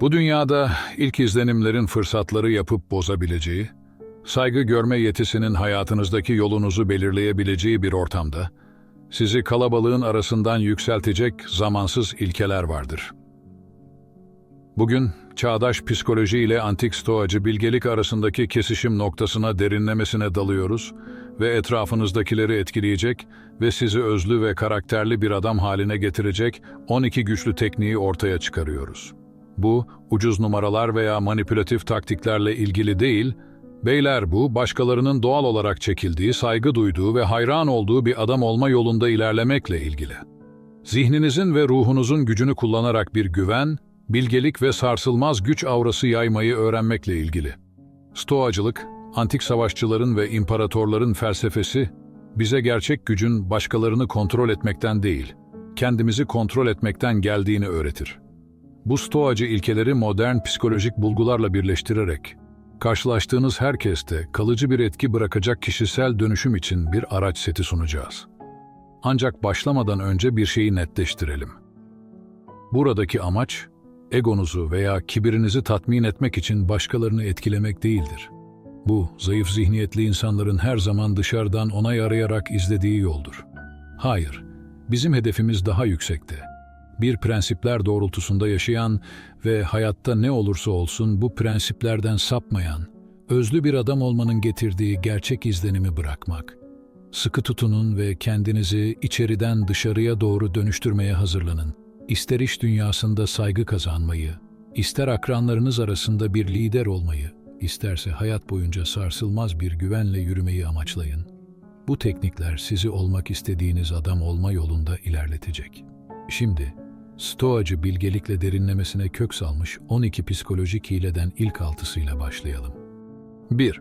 Bu dünyada ilk izlenimlerin fırsatları yapıp bozabileceği, saygı görme yetisinin hayatınızdaki yolunuzu belirleyebileceği bir ortamda, sizi kalabalığın arasından yükseltecek zamansız ilkeler vardır. Bugün çağdaş psikoloji ile antik stoacı bilgelik arasındaki kesişim noktasına derinlemesine dalıyoruz ve etrafınızdakileri etkileyecek ve sizi özlü ve karakterli bir adam haline getirecek 12 güçlü tekniği ortaya çıkarıyoruz. Bu, ucuz numaralar veya manipülatif taktiklerle ilgili değil, beyler bu, başkalarının doğal olarak çekildiği, saygı duyduğu ve hayran olduğu bir adam olma yolunda ilerlemekle ilgili. Zihninizin ve ruhunuzun gücünü kullanarak bir güven, bilgelik ve sarsılmaz güç aurası yaymayı öğrenmekle ilgili. Stoacılık, antik savaşçıların ve imparatorların felsefesi, bize gerçek gücün başkalarını kontrol etmekten değil, kendimizi kontrol etmekten geldiğini öğretir. Bu stoacı ilkeleri modern psikolojik bulgularla birleştirerek, karşılaştığınız herkeste kalıcı bir etki bırakacak kişisel dönüşüm için bir araç seti sunacağız. Ancak başlamadan önce bir şeyi netleştirelim. Buradaki amaç, egonuzu veya kibirinizi tatmin etmek için başkalarını etkilemek değildir. Bu, zayıf zihniyetli insanların her zaman dışarıdan onay arayarak izlediği yoldur. Hayır, bizim hedefimiz daha yüksekte. Bir prensipler doğrultusunda yaşayan ve hayatta ne olursa olsun bu prensiplerden sapmayan, özlü bir adam olmanın getirdiği gerçek izlenimi bırakmak. Sıkı tutunun ve kendinizi içeriden dışarıya doğru dönüştürmeye hazırlanın. İster iş dünyasında saygı kazanmayı, ister akranlarınız arasında bir lider olmayı, isterse hayat boyunca sarsılmaz bir güvenle yürümeyi amaçlayın. Bu teknikler sizi olmak istediğiniz adam olma yolunda ilerletecek. Şimdi, Stoacı bilgelikle derinlemesine kök salmış 12 psikolojik hileden ilk altısıyla başlayalım. 1.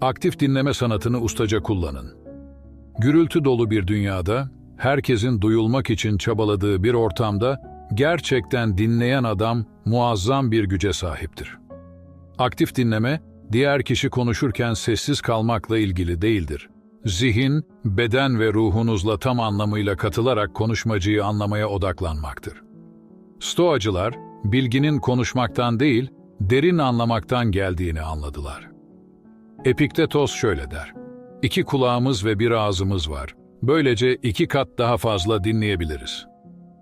Aktif dinleme sanatını ustaca kullanın. Gürültü dolu bir dünyada, herkesin duyulmak için çabaladığı bir ortamda gerçekten dinleyen adam muazzam bir güce sahiptir. Aktif dinleme, diğer kişi konuşurken sessiz kalmakla ilgili değildir. Zihin, beden ve ruhunuzla tam anlamıyla katılarak konuşmacıyı anlamaya odaklanmaktır. Stoacılar, bilginin konuşmaktan değil, derin anlamaktan geldiğini anladılar. Epiktetos şöyle der, İki kulağımız ve bir ağzımız var. Böylece iki kat daha fazla dinleyebiliriz.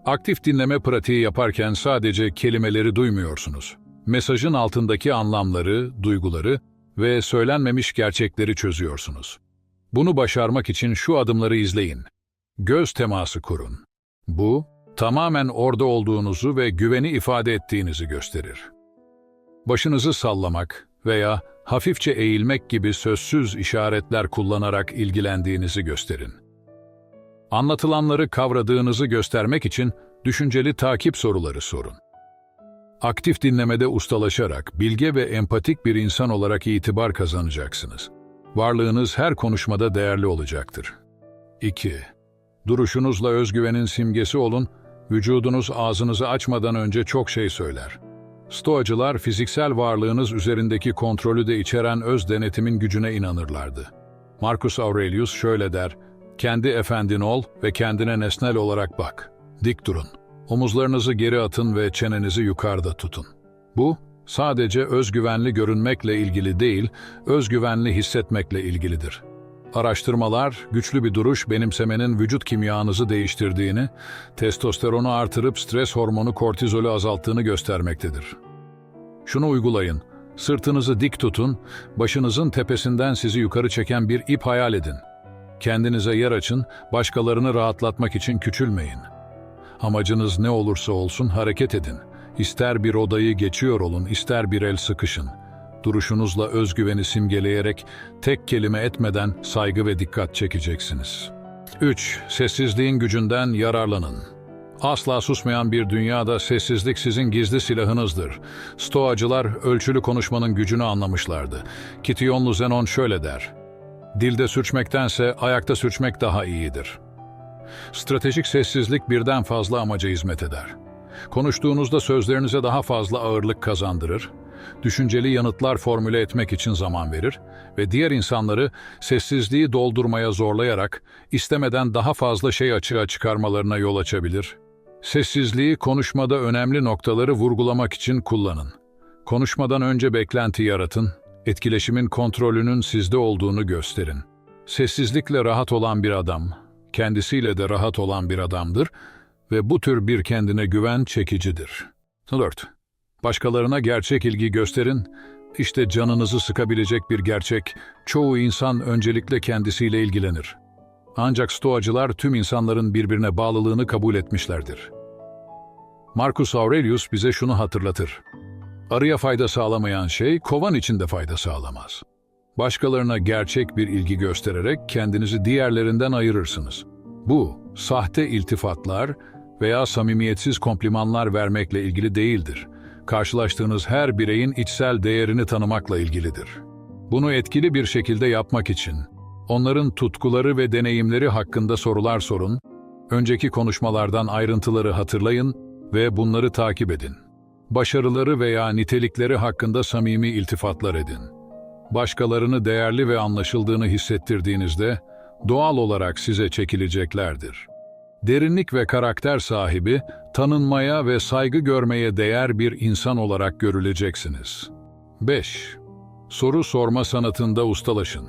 Aktif dinleme pratiği yaparken sadece kelimeleri duymuyorsunuz. Mesajın altındaki anlamları, duyguları ve söylenmemiş gerçekleri çözüyorsunuz. Bunu başarmak için şu adımları izleyin. Göz teması kurun. Bu, tamamen orada olduğunuzu ve güveni ifade ettiğinizi gösterir. Başınızı sallamak veya hafifçe eğilmek gibi sözsüz işaretler kullanarak ilgilendiğinizi gösterin. Anlatılanları kavradığınızı göstermek için düşünceli takip soruları sorun. Aktif dinlemede ustalaşarak bilge ve empatik bir insan olarak itibar kazanacaksınız. Varlığınız her konuşmada değerli olacaktır. 2. Duruşunuzla özgüvenin simgesi olun, vücudunuz ağzınızı açmadan önce çok şey söyler. Stoacılar fiziksel varlığınız üzerindeki kontrolü de içeren öz denetimin gücüne inanırlardı. Marcus Aurelius şöyle der, kendi efendin ol ve kendine nesnel olarak bak. Dik durun. Omuzlarınızı geri atın ve çenenizi yukarıda tutun. Bu, sadece özgüvenli görünmekle ilgili değil, özgüvenli hissetmekle ilgilidir. Araştırmalar, güçlü bir duruş benimsemenin vücut kimyanızı değiştirdiğini, testosteronu artırıp stres hormonu kortizolü azalttığını göstermektedir. Şunu uygulayın, sırtınızı dik tutun, başınızın tepesinden sizi yukarı çeken bir ip hayal edin. Kendinize yer açın, başkalarını rahatlatmak için küçülmeyin. Amacınız ne olursa olsun hareket edin. İster bir odayı geçiyor olun, ister bir el sıkışın. Duruşunuzla özgüveni simgeleyerek tek kelime etmeden saygı ve dikkat çekeceksiniz. 3. Sessizliğin gücünden yararlanın. Asla susmayan bir dünyada sessizlik sizin gizli silahınızdır. Stoacılar ölçülü konuşmanın gücünü anlamışlardı. Kitiyonlu Zenon şöyle der. Dilde sürçmektense ayakta sürçmek daha iyidir. Stratejik sessizlik birden fazla amaca hizmet eder. Konuştuğunuzda sözlerinize daha fazla ağırlık kazandırır, düşünceli yanıtlar formüle etmek için zaman verir ve diğer insanları sessizliği doldurmaya zorlayarak istemeden daha fazla şey açığa çıkarmalarına yol açabilir. Sessizliği konuşmada önemli noktaları vurgulamak için kullanın. Konuşmadan önce beklenti yaratın, etkileşimin kontrolünün sizde olduğunu gösterin. Sessizlikle rahat olan bir adam, kendisiyle de rahat olan bir adamdır ve bu tür bir kendine güven çekicidir. 4. Başkalarına gerçek ilgi gösterin. İşte canınızı sıkabilecek bir gerçek, çoğu insan öncelikle kendisiyle ilgilenir. Ancak stoacılar tüm insanların birbirine bağlılığını kabul etmişlerdir. Marcus Aurelius bize şunu hatırlatır. Arıya fayda sağlamayan şey kovan içinde fayda sağlamaz. Başkalarına gerçek bir ilgi göstererek kendinizi diğerlerinden ayırırsınız. Bu, sahte iltifatlar veya samimiyetsiz komplimanlar vermekle ilgili değildir. Karşılaştığınız her bireyin içsel değerini tanımakla ilgilidir. Bunu etkili bir şekilde yapmak için, onların tutkuları ve deneyimleri hakkında sorular sorun, önceki konuşmalardan ayrıntıları hatırlayın ve bunları takip edin. Başarıları veya nitelikleri hakkında samimi iltifatlar edin. Başkalarını değerli ve anlaşıldığını hissettirdiğinizde doğal olarak size çekileceklerdir. Derinlik ve karakter sahibi, tanınmaya ve saygı görmeye değer bir insan olarak görüleceksiniz. 5. Soru sorma sanatında ustalaşın.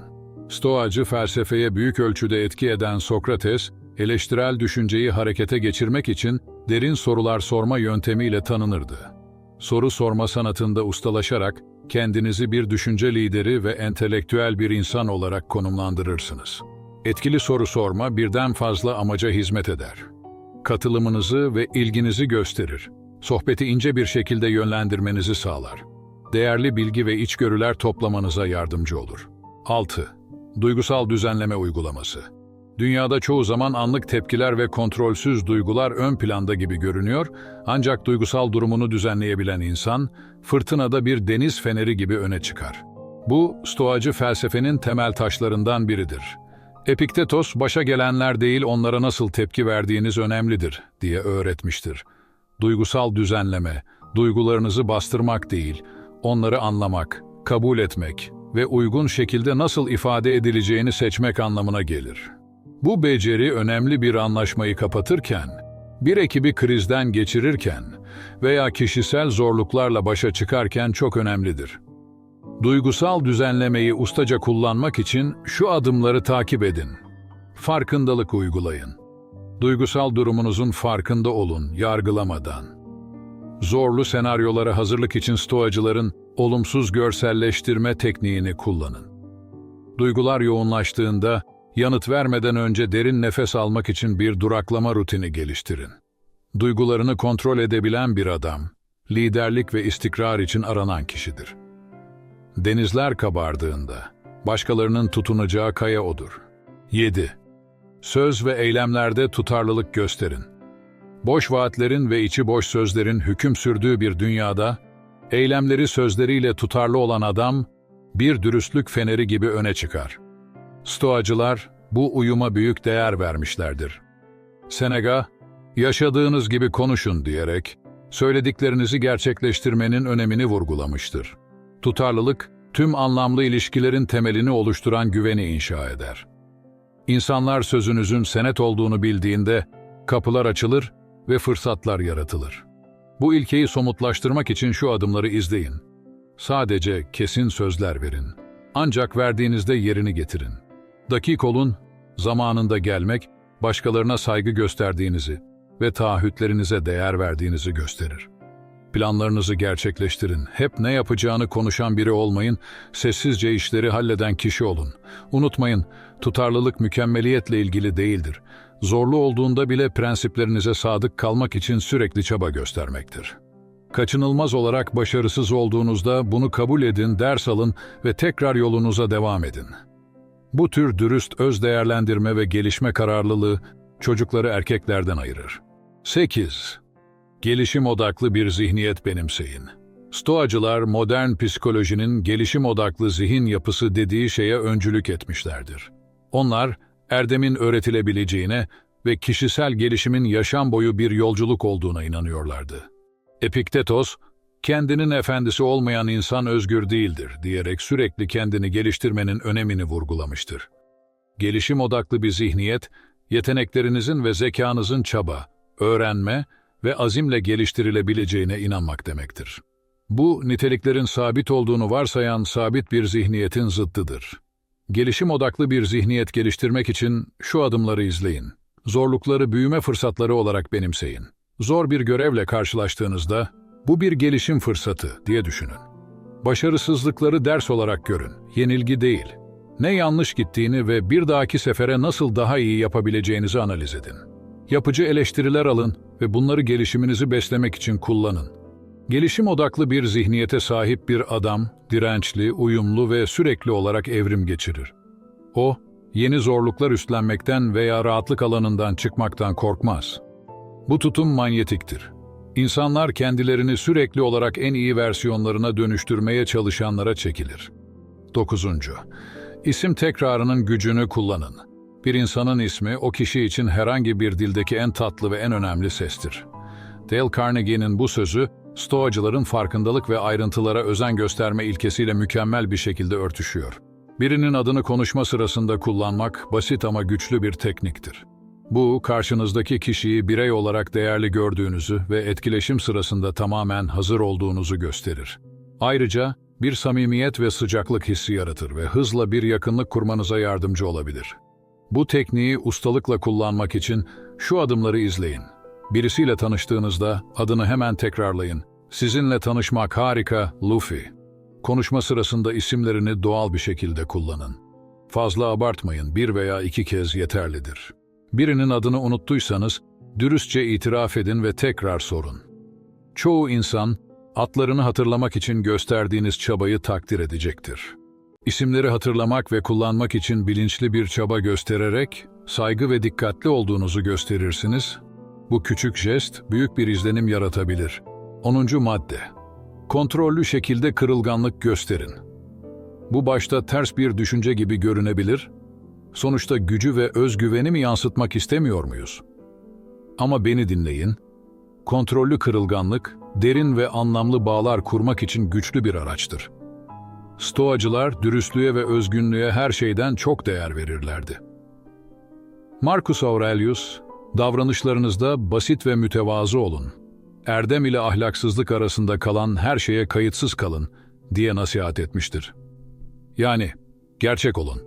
Stoacı felsefeye büyük ölçüde etki eden Sokrates, eleştirel düşünceyi harekete geçirmek için derin sorular sorma yöntemiyle tanınırdı. Soru sorma sanatında ustalaşarak kendinizi bir düşünce lideri ve entelektüel bir insan olarak konumlandırırsınız. Etkili soru sorma birden fazla amaca hizmet eder. Katılımınızı ve ilginizi gösterir. Sohbeti ince bir şekilde yönlendirmenizi sağlar. Değerli bilgi ve içgörüler toplamanıza yardımcı olur. 6. Duygusal düzenleme uygulaması. Dünyada çoğu zaman anlık tepkiler ve kontrolsüz duygular ön planda gibi görünüyor, ancak duygusal durumunu düzenleyebilen insan, fırtınada bir deniz feneri gibi öne çıkar. Bu, stoacı felsefenin temel taşlarından biridir. Epiktetos, başa gelenler değil onlara nasıl tepki verdiğiniz önemlidir, diye öğretmiştir. Duygusal düzenleme, duygularınızı bastırmak değil, onları anlamak, kabul etmek ve uygun şekilde nasıl ifade edileceğini seçmek anlamına gelir. Bu beceri önemli bir anlaşmayı kapatırken, bir ekibi krizden geçirirken veya kişisel zorluklarla başa çıkarken çok önemlidir. Duygusal düzenlemeyi ustaca kullanmak için şu adımları takip edin. Farkındalık uygulayın. Duygusal durumunuzun farkında olun, yargılamadan. Zorlu senaryolara hazırlık için stoacıların olumsuz görselleştirme tekniğini kullanın. Duygular yoğunlaştığında yanıt vermeden önce derin nefes almak için bir duraklama rutini geliştirin. Duygularını kontrol edebilen bir adam, liderlik ve istikrar için aranan kişidir. Denizler kabardığında, başkalarının tutunacağı kaya odur. 7. Söz ve eylemlerde tutarlılık gösterin. Boş vaatlerin ve içi boş sözlerin hüküm sürdüğü bir dünyada, eylemleri sözleriyle tutarlı olan adam, bir dürüstlük feneri gibi öne çıkar. Stoacılar bu uyuma büyük değer vermişlerdir. Seneca, yaşadığınız gibi konuşun diyerek, söylediklerinizi gerçekleştirmenin önemini vurgulamıştır. Tutarlılık, tüm anlamlı ilişkilerin temelini oluşturan güveni inşa eder. İnsanlar sözünüzün senet olduğunu bildiğinde kapılar açılır ve fırsatlar yaratılır. Bu ilkeyi somutlaştırmak için şu adımları izleyin. Sadece kesin sözler verin. Ancak verdiğinizde yerini getirin. Dakik olun, zamanında gelmek, başkalarına saygı gösterdiğinizi ve taahhütlerinize değer verdiğinizi gösterir. Planlarınızı gerçekleştirin. Hep ne yapacağını konuşan biri olmayın, sessizce işleri halleden kişi olun. Unutmayın, tutarlılık mükemmeliyetle ilgili değildir. Zorlu olduğunda bile prensiplerinize sadık kalmak için sürekli çaba göstermektir. Kaçınılmaz olarak başarısız olduğunuzda bunu kabul edin, ders alın ve tekrar yolunuza devam edin. Bu tür dürüst öz değerlendirme ve gelişme kararlılığı çocukları erkeklerden ayırır. 8. Gelişim odaklı bir zihniyet benimseyin. Stoacılar modern psikolojinin gelişim odaklı zihin yapısı dediği şeye öncülük etmişlerdir. Onlar, erdemin öğretilebileceğine ve kişisel gelişimin yaşam boyu bir yolculuk olduğuna inanıyorlardı. Epiktetos, kendinin efendisi olmayan insan özgür değildir diyerek sürekli kendini geliştirmenin önemini vurgulamıştır. Gelişim odaklı bir zihniyet, yeteneklerinizin ve zekanızın çaba, öğrenme ve azimle geliştirilebileceğine inanmak demektir. Bu, niteliklerin sabit olduğunu varsayan sabit bir zihniyetin zıttıdır. Gelişim odaklı bir zihniyet geliştirmek için şu adımları izleyin. Zorlukları büyüme fırsatları olarak benimseyin. Zor bir görevle karşılaştığınızda, bu bir gelişim fırsatı diye düşünün. Başarısızlıkları ders olarak görün, yenilgi değil. Ne yanlış gittiğini ve bir dahaki sefere nasıl daha iyi yapabileceğinizi analiz edin. Yapıcı eleştiriler alın ve bunları gelişiminizi beslemek için kullanın. Gelişim odaklı bir zihniyete sahip bir adam, dirençli, uyumlu ve sürekli olarak evrim geçirir. O, yeni zorluklar üstlenmekten veya rahatlık alanından çıkmaktan korkmaz. Bu tutum manyetiktir. İnsanlar kendilerini sürekli olarak en iyi versiyonlarına dönüştürmeye çalışanlara çekilir. 9. İsim tekrarının gücünü kullanın. Bir insanın ismi o kişi için herhangi bir dildeki en tatlı ve en önemli sestir. Dale Carnegie'nin bu sözü, Stoacıların farkındalık ve ayrıntılara özen gösterme ilkesiyle mükemmel bir şekilde örtüşüyor. Birinin adını konuşma sırasında kullanmak basit ama güçlü bir tekniktir. Bu, karşınızdaki kişiyi birey olarak değerli gördüğünüzü ve etkileşim sırasında tamamen hazır olduğunuzu gösterir. Ayrıca, bir samimiyet ve sıcaklık hissi yaratır ve hızla bir yakınlık kurmanıza yardımcı olabilir. Bu tekniği ustalıkla kullanmak için şu adımları izleyin. Birisiyle tanıştığınızda adını hemen tekrarlayın. Sizinle tanışmak harika, Luffy. Konuşma sırasında isimlerini doğal bir şekilde kullanın. Fazla abartmayın, bir veya iki kez yeterlidir. Birinin adını unuttuysanız, dürüstçe itiraf edin ve tekrar sorun. Çoğu insan, atlarını hatırlamak için gösterdiğiniz çabayı takdir edecektir. İsimleri hatırlamak ve kullanmak için bilinçli bir çaba göstererek, saygı ve dikkatli olduğunuzu gösterirsiniz. Bu küçük jest, büyük bir izlenim yaratabilir. 10. madde. Kontrollü şekilde kırılganlık gösterin. Bu başta ters bir düşünce gibi görünebilir, Sonuçta gücü ve özgüveni mi yansıtmak istemiyor muyuz? Ama beni dinleyin. Kontrollü kırılganlık, derin ve anlamlı bağlar kurmak için güçlü bir araçtır. Stoacılar dürüstlüğe ve özgünlüğe her şeyden çok değer verirlerdi. Marcus Aurelius, davranışlarınızda basit ve mütevazı olun. Erdem ile ahlaksızlık arasında kalan her şeye kayıtsız kalın diye nasihat etmiştir. Yani gerçek olun.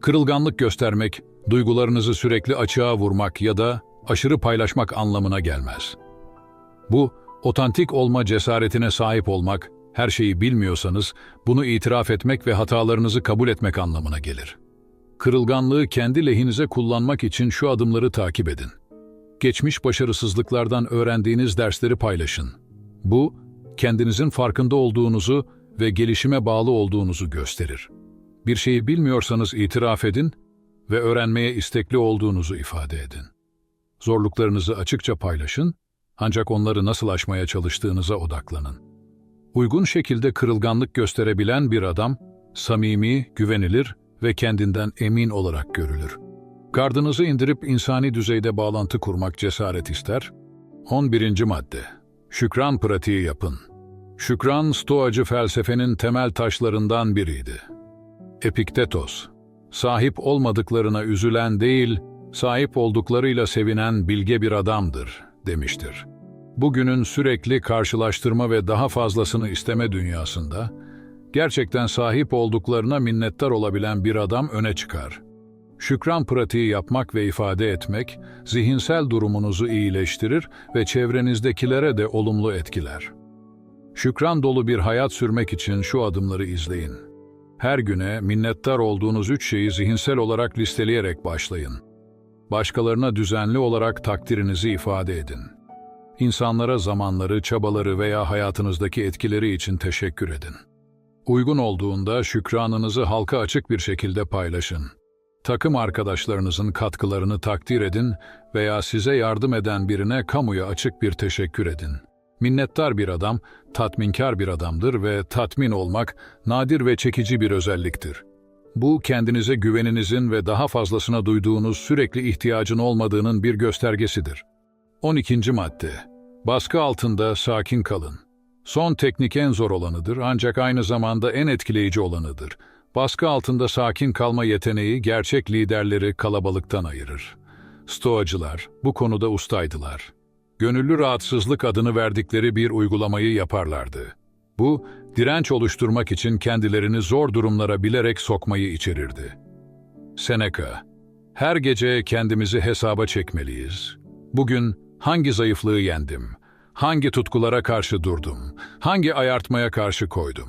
Kırılganlık göstermek, duygularınızı sürekli açığa vurmak ya da aşırı paylaşmak anlamına gelmez. Bu, otantik olma cesaretine sahip olmak, her şeyi bilmiyorsanız bunu itiraf etmek ve hatalarınızı kabul etmek anlamına gelir. Kırılganlığı kendi lehinize kullanmak için şu adımları takip edin. Geçmiş başarısızlıklardan öğrendiğiniz dersleri paylaşın. Bu, kendinizin farkında olduğunuzu ve gelişime bağlı olduğunuzu gösterir. Bir şeyi bilmiyorsanız itiraf edin ve öğrenmeye istekli olduğunuzu ifade edin. Zorluklarınızı açıkça paylaşın, ancak onları nasıl aşmaya çalıştığınıza odaklanın. Uygun şekilde kırılganlık gösterebilen bir adam, samimi, güvenilir ve kendinden emin olarak görülür. Gardınızı indirip insani düzeyde bağlantı kurmak cesaret ister. 11. madde. Şükran pratiği yapın. Şükran, Stoacı felsefenin temel taşlarından biriydi. Epiktetos, sahip olmadıklarına üzülen değil, sahip olduklarıyla sevinen bilge bir adamdır, demiştir. Bugünün sürekli karşılaştırma ve daha fazlasını isteme dünyasında, gerçekten sahip olduklarına minnettar olabilen bir adam öne çıkar. Şükran pratiği yapmak ve ifade etmek, zihinsel durumunuzu iyileştirir ve çevrenizdekilere de olumlu etkiler. Şükran dolu bir hayat sürmek için şu adımları izleyin. Her güne minnettar olduğunuz üç şeyi zihinsel olarak listeleyerek başlayın. Başkalarına düzenli olarak takdirinizi ifade edin. İnsanlara zamanları, çabaları veya hayatınızdaki etkileri için teşekkür edin. Uygun olduğunda şükranınızı halka açık bir şekilde paylaşın. Takım arkadaşlarınızın katkılarını takdir edin veya size yardım eden birine kamuya açık bir teşekkür edin. Minnettar bir adam, tatminkar bir adamdır ve tatmin olmak nadir ve çekici bir özelliktir. Bu, kendinize güveninizin ve daha fazlasına duyduğunuz sürekli ihtiyacın olmadığının bir göstergesidir. 12. madde. Baskı altında sakin kalın. Son teknik en zor olanıdır ancak aynı zamanda en etkileyici olanıdır. Baskı altında sakin kalma yeteneği gerçek liderleri kalabalıktan ayırır. Stoacılar bu konuda ustaydılar. gönüllü rahatsızlık adını verdikleri bir uygulamayı yaparlardı. Bu, direnç oluşturmak için kendilerini zor durumlara bilerek sokmayı içerirdi. Seneca, her gece kendimizi hesaba çekmeliyiz. Bugün hangi zayıflığı yendim? Hangi tutkulara karşı durdum? Hangi ayartmaya karşı koydum?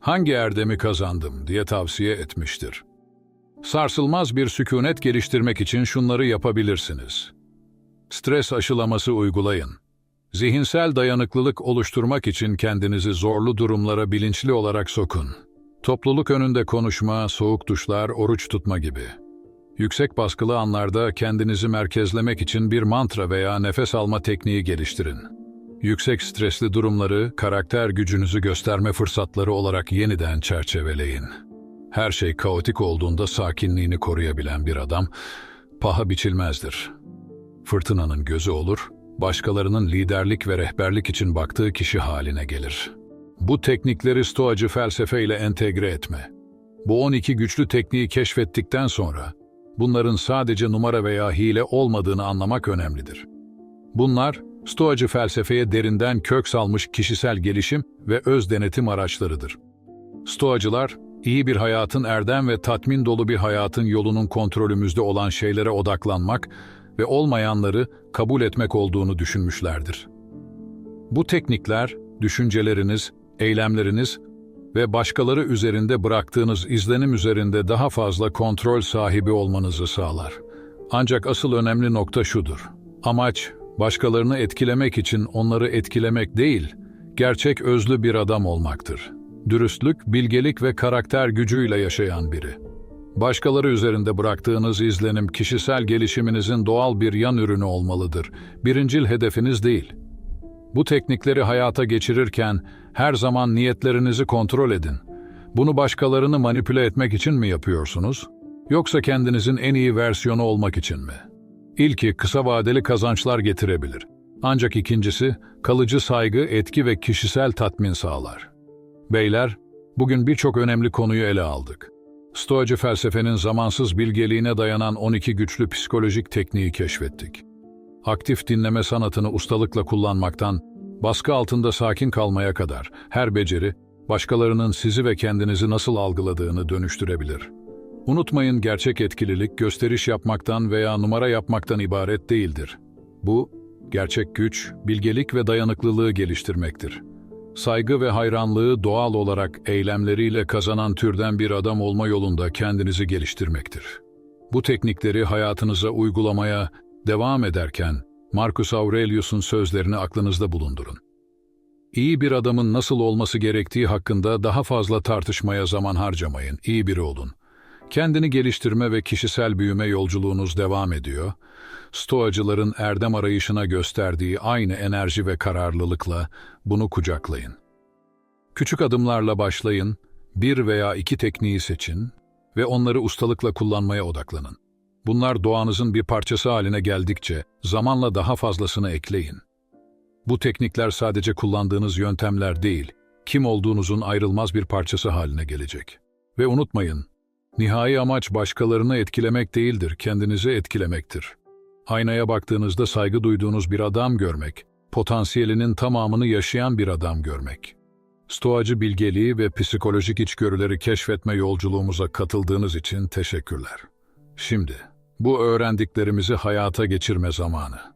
Hangi erdemi kazandım diye tavsiye etmiştir. Sarsılmaz bir sükunet geliştirmek için şunları yapabilirsiniz. Stres aşılaması uygulayın. Zihinsel dayanıklılık oluşturmak için kendinizi zorlu durumlara bilinçli olarak sokun. Topluluk önünde konuşma, soğuk duşlar, oruç tutma gibi. Yüksek baskılı anlarda kendinizi merkezlemek için bir mantra veya nefes alma tekniği geliştirin. Yüksek stresli durumları, karakter gücünüzü gösterme fırsatları olarak yeniden çerçeveleyin. Her şey kaotik olduğunda sakinliğini koruyabilen bir adam, paha biçilmezdir. Fırtınanın gözü olur, başkalarının liderlik ve rehberlik için baktığı kişi haline gelir. Bu teknikleri stoacı felsefe ile entegre etme. Bu 12 güçlü tekniği keşfettikten sonra, bunların sadece numara veya hile olmadığını anlamak önemlidir. Bunlar, stoacı felsefeye derinden kök salmış kişisel gelişim ve öz denetim araçlarıdır. Stoacılar, iyi bir hayatın erdem ve tatmin dolu bir hayatın yolunun kontrolümüzde olan şeylere odaklanmak ve olmayanları kabul etmek olduğunu düşünmüşlerdir. Bu teknikler, düşünceleriniz, eylemleriniz ve başkaları üzerinde bıraktığınız izlenim üzerinde daha fazla kontrol sahibi olmanızı sağlar. Ancak asıl önemli nokta şudur. Amaç, başkalarını etkilemek için onları etkilemek değil, gerçek özlü bir adam olmaktır. Dürüstlük, bilgelik ve karakter gücüyle yaşayan biri. Başkaları üzerinde bıraktığınız izlenim kişisel gelişiminizin doğal bir yan ürünü olmalıdır. Birincil hedefiniz değil. Bu teknikleri hayata geçirirken her zaman niyetlerinizi kontrol edin. Bunu başkalarını manipüle etmek için mi yapıyorsunuz? Yoksa kendinizin en iyi versiyonu olmak için mi? İlki kısa vadeli kazançlar getirebilir. Ancak ikincisi kalıcı saygı, etki ve kişisel tatmin sağlar. Beyler, bugün birçok önemli konuyu ele aldık. Stoacı felsefenin zamansız bilgeliğine dayanan 12 güçlü psikolojik tekniği keşfettik. Aktif dinleme sanatını ustalıkla kullanmaktan, baskı altında sakin kalmaya kadar her beceri, başkalarının sizi ve kendinizi nasıl algıladığını dönüştürebilir. Unutmayın gerçek etkililik gösteriş yapmaktan veya numara yapmaktan ibaret değildir. Bu, gerçek güç, bilgelik ve dayanıklılığı geliştirmektir. Saygı ve hayranlığı doğal olarak eylemleriyle kazanan türden bir adam olma yolunda kendinizi geliştirmektir. Bu teknikleri hayatınıza uygulamaya devam ederken Marcus Aurelius'un sözlerini aklınızda bulundurun. İyi bir adamın nasıl olması gerektiği hakkında daha fazla tartışmaya zaman harcamayın, iyi biri olun. Kendini geliştirme ve kişisel büyüme yolculuğunuz devam ediyor. Stoacıların erdem arayışına gösterdiği aynı enerji ve kararlılıkla bunu kucaklayın. Küçük adımlarla başlayın, bir veya iki tekniği seçin ve onları ustalıkla kullanmaya odaklanın. Bunlar doğanızın bir parçası haline geldikçe zamanla daha fazlasını ekleyin. Bu teknikler sadece kullandığınız yöntemler değil, kim olduğunuzun ayrılmaz bir parçası haline gelecek. Ve unutmayın, nihai amaç başkalarını etkilemek değildir, kendinizi etkilemektir. Aynaya baktığınızda saygı duyduğunuz bir adam görmek, potansiyelinin tamamını yaşayan bir adam görmek. Stoacı bilgeliği ve psikolojik içgörüleri keşfetme yolculuğumuza katıldığınız için teşekkürler. Şimdi, bu öğrendiklerimizi hayata geçirme zamanı.